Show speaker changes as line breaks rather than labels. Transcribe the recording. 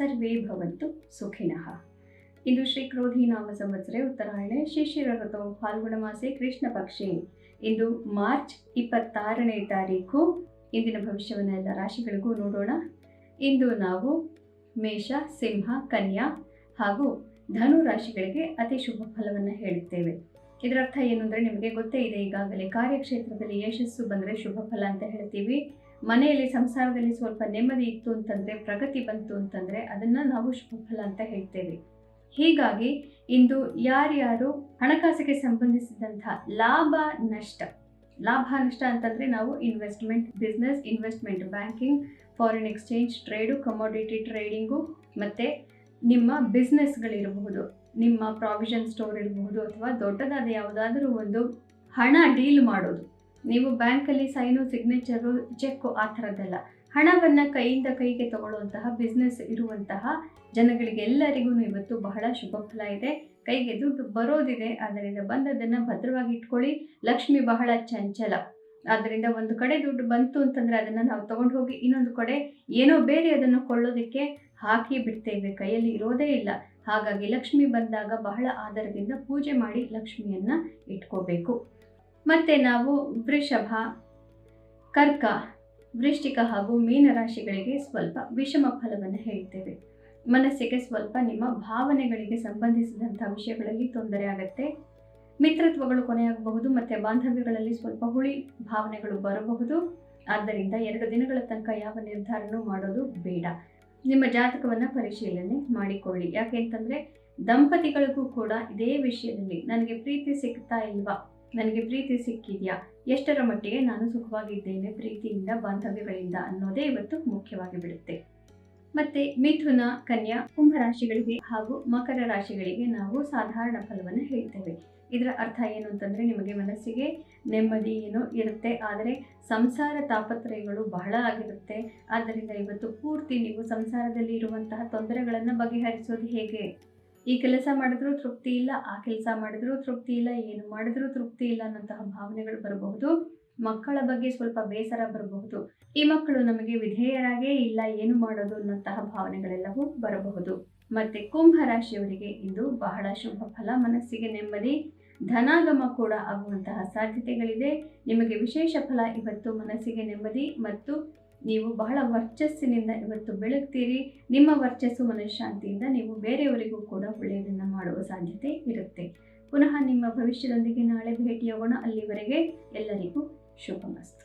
ಸರ್ವೇ ಭವಂತು ಸುಖಿನಃ. ಇಂದು ಶ್ರೀ ಕ್ರೋಧಿ ನಾಮ ಸಂವತ್ಸರೆ ಉತ್ತರಾಯಣೆ. ಶಿಶಿರ ಋತು ಫಾಲ್ಗುಣ ಮಾಸೆ ಕೃಷ್ಣ ಪಕ್ಷಿ. ಇಂದು ಮಾರ್ಚ್ ಇಪ್ಪತ್ತಾರನೇ ತಾರೀಕು ಇಂದಿನ ಭವಿಷ್ಯವನ್ನು ಎಲ್ಲ ರಾಶಿಗಳಿಗೂ ನೋಡೋಣ. ಇಂದು ನಾವು ಮೇಷ, ಸಿಂಹ, ಕನ್ಯಾ ಹಾಗೂ ಧನು ರಾಶಿಗಳಿಗೆ ಅತಿ ಶುಭ ಫಲವನ್ನು ಹೇಳುತ್ತೇವೆ. ಇದರರ್ಥ ಏನು ಅಂದರೆ ನಿಮಗೆ ಗೊತ್ತೇ ಇದೆ, ಈಗಾಗಲೇ ಕಾರ್ಯಕ್ಷೇತ್ರದಲ್ಲಿ ಯಶಸ್ಸು ಬಂದರೆ ಶುಭ ಫಲ ಅಂತ ಹೇಳ್ತೀವಿ. ಮನೆಯಲ್ಲಿ ಸಂಸಾರದಲ್ಲಿ ಸ್ವಲ್ಪ ನೆಮ್ಮದಿ ಇತ್ತು ಅಂತಂದರೆ, ಪ್ರಗತಿ ಬಂತು ಅಂತಂದರೆ ಅದನ್ನು ನಾವು ಶುಭಫಲ ಅಂತ ಹೇಳ್ತೇವೆ. ಹೀಗಾಗಿ ಇಂದು ಯಾರ್ಯಾರು ಹಣಕಾಸಿಗೆ ಸಂಬಂಧಿಸಿದಂತಹ ಲಾಭ, ನಷ್ಟ ಲಾಭ, ನಷ್ಟ ಅಂತಂದರೆ ನಾವು investment business investment banking foreign exchange trade commodity trading ಮತ್ತು ನಿಮ್ಮ ಬಿಸ್ನೆಸ್ಗಳಿರಬಹುದು ನಿಮ್ಮ ಪ್ರಾವಿಷನ್ ಸ್ಟೋರ್ ಇರಬಹುದು ಅಥವಾ ದೊಡ್ಡದಾದ ಯಾವುದಾದ್ರೂ ಒಂದು ಹಣ ಡೀಲ್ ಮಾಡೋದು. ನೀವು ಬ್ಯಾಂಕಲ್ಲಿ ಸೈನು, ಸಿಗ್ನೇಚರು, ಚೆಕ್ಕು ಆ ಥರದ್ದೆಲ್ಲ ಹಣವನ್ನು ಕೈಯಿಂದ ಕೈಗೆ ತಗೊಳ್ಳುವಂತಹ ಬಿಸ್ನೆಸ್ ಇರುವಂತಹ ಜನಗಳಿಗೆಲ್ಲರಿಗೂ ಇವತ್ತು ಬಹಳ ಶುಭ ಫಲ ಇದೆ. ಕೈಗೆ ದುಡ್ಡು ಬರೋದಿದೆ, ಆದ್ದರಿಂದ ಬಂದದನ್ನು ಭದ್ರವಾಗಿ ಇಟ್ಕೊಳ್ಳಿ. ಲಕ್ಷ್ಮಿ ಬಹಳ ಚಂಚಲ. ಆದ್ದರಿಂದ ಒಂದು ಕಡೆ ದುಡ್ಡು ಬಂತು ಅಂತಂದರೆ ಅದನ್ನು ನಾವು ತೊಗೊಂಡು ಹೋಗಿ ಇನ್ನೊಂದು ಕಡೆ ಏನೋ ಬೇರೆ ಅದನ್ನು ಕೊಳ್ಳೋದಕ್ಕೆ ಹಾಕಿ ಬಿಡ್ತೇವೆ. ಕೈಯಲ್ಲಿ ಇರೋದೇ ಇಲ್ಲ. ಹಾಗಾಗಿ ಲಕ್ಷ್ಮಿ ಬಂದಾಗ ಬಹಳ ಆಧಾರದಿಂದ ಪೂಜೆ ಮಾಡಿ ಲಕ್ಷ್ಮಿಯನ್ನು ಇಟ್ಕೋಬೇಕು. ಮತ್ತು ನಾವು ವೃಷಭ, ಕರ್ಕ ವೃಷ್ಟಿಕ ಹಾಗೂ ಮೀನರಾಶಿಗಳಿಗೆ ಸ್ವಲ್ಪ ವಿಷಮ ಫಲವನ್ನು ಹೇಳ್ತೇವೆ. ಮನಸ್ಸಿಗೆ ಸ್ವಲ್ಪ ನಿಮ್ಮ ಭಾವನೆಗಳಿಗೆ ಸಂಬಂಧಿಸಿದಂಥ ವಿಷಯಗಳಲ್ಲಿ ತೊಂದರೆ ಆಗುತ್ತೆ. ಮಿತ್ರತ್ವಗಳು ಕೊನೆಯಾಗಬಹುದು, ಮತ್ತು ಬಾಂಧವ್ಯಗಳಲ್ಲಿ ಸ್ವಲ್ಪ ಹುಳಿ ಭಾವನೆಗಳು ಬರಬಹುದು. ಆದ್ದರಿಂದ ಎರಡು ದಿನಗಳ ತನಕ ಯಾವ ನಿರ್ಧಾರನೂ ಮಾಡೋದು ಬೇಡ. ನಿಮ್ಮ ಜಾತಕವನ್ನು ಪರಿಶೀಲನೆ ಮಾಡಿಕೊಳ್ಳಿ. ಯಾಕೆ ಅಂತಂದರೆ ದಂಪತಿಗಳಿಗೂ ಕೂಡ ಇದೇ ವಿಷಯದಲ್ಲಿ ನನಗೆ ಪ್ರೀತಿ ಸಿಗ್ತಾ ಇಲ್ವಾ? ನನಗೆ ಪ್ರೀತಿ ಸಿಕ್ಕಿದೆಯಾ? ಎಷ್ಟರ ಮಟ್ಟಿಗೆ ನಾನು ಸುಖವಾಗಿದ್ದೇನೆ, ಪ್ರೀತಿಯಿಂದ ಬಾಂಧವ್ಯಗಳಿಂದ ಅನ್ನೋದೇ ಇವತ್ತು ಮುಖ್ಯವಾಗಿ ಬಿಡುತ್ತೆ. ಮತ್ತೆ ಮಿಥುನ ಕನ್ಯಾ ಕುಂಭ ರಾಶಿಗಳಿಗೆ ಹಾಗೂ ಮಕರ ರಾಶಿಗಳಿಗೆ ನಾವು ಸಾಧಾರಣ ಫಲವನ್ನು ಹೇಳ್ತೇವೆ. ಇದರ ಅರ್ಥ ಏನು ಅಂತಂದರೆ ನಿಮಗೆ ಮನಸ್ಸಿಗೆ ನೆಮ್ಮದಿ ಏನೋ ಇರುತ್ತೆ, ಆದರೆ ಸಂಸಾರ ತಾಪತ್ರಯಗಳು ಬಹಳ ಆಗಿರುತ್ತೆ. ಆದ್ದರಿಂದ ಇವತ್ತು ಪೂರ್ತಿ ನೀವು ಸಂಸಾರದಲ್ಲಿ ಇರುವಂತಹ ತೊಂದರೆಗಳನ್ನು ಬಗೆಹರಿಸೋದು ಹೇಗೆ? ಈ ಕೆಲಸ ಮಾಡಿದ್ರೂ ತೃಪ್ತಿ ಇಲ್ಲ, ಆ ಕೆಲಸ ಮಾಡಿದ್ರೂ ತೃಪ್ತಿ ಇಲ್ಲ, ಏನು ಮಾಡಿದ್ರೂ ತೃಪ್ತಿ ಇಲ್ಲ ಅನ್ನೋಂತಹ ಭಾವನೆಗಳು ಬರಬಹುದು. ಮಕ್ಕಳ ಬಗ್ಗೆ ಸ್ವಲ್ಪ ಬೇಸರ ಬರಬಹುದು. ಈ ಮಕ್ಕಳು ನಮಗೆ ವಿಧೇಯರಾಗೇ ಇಲ್ಲ, ಏನು ಮಾಡೋದು ಅನ್ನೋಂತಹ ಭಾವನೆಗಳೆಲ್ಲವೂ ಬರಬಹುದು. ಮತ್ತೆ ಕುಂಭ ರಾಶಿಯವರಿಗೆ ಇಂದು ಬಹಳ ಶುಭ ಫಲ. ಮನಸ್ಸಿಗೆ ನೆಮ್ಮದಿ, ಧನಾಗಮ ಕೂಡ ಆಗುವಂತಹ ಸಾಧ್ಯತೆಗಳಿದೆ. ನಿಮಗೆ ವಿಶೇಷ ಫಲ ಇವತ್ತು ಮನಸ್ಸಿಗೆ ನೆಮ್ಮದಿ ಮತ್ತು ನೀವು ಬಹಳ ವರ್ಚಸ್ಸಿನಿಂದ ಇವತ್ತು ಬೆಳಗ್ತೀರಿ. ನಿಮ್ಮ ವರ್ಚಸ್ಸು ಮನಃಶಾಂತಿಯಿಂದ ನೀವು ಬೇರೆಯವರಿಗೂ ಕೂಡ ಒಳ್ಳೆಯದನ್ನು ಮಾಡುವ ಸಾಧ್ಯತೆ ಇರುತ್ತೆ. ಪುನಃ ನಿಮ್ಮ ಭವಿಷ್ಯದೊಂದಿಗೆ ನಾಳೆ ಭೇಟಿಯಾಗೋಣ. ಅಲ್ಲಿವರೆಗೆ ಎಲ್ಲರಿಗೂ ಶುಭಮಸ್ತು.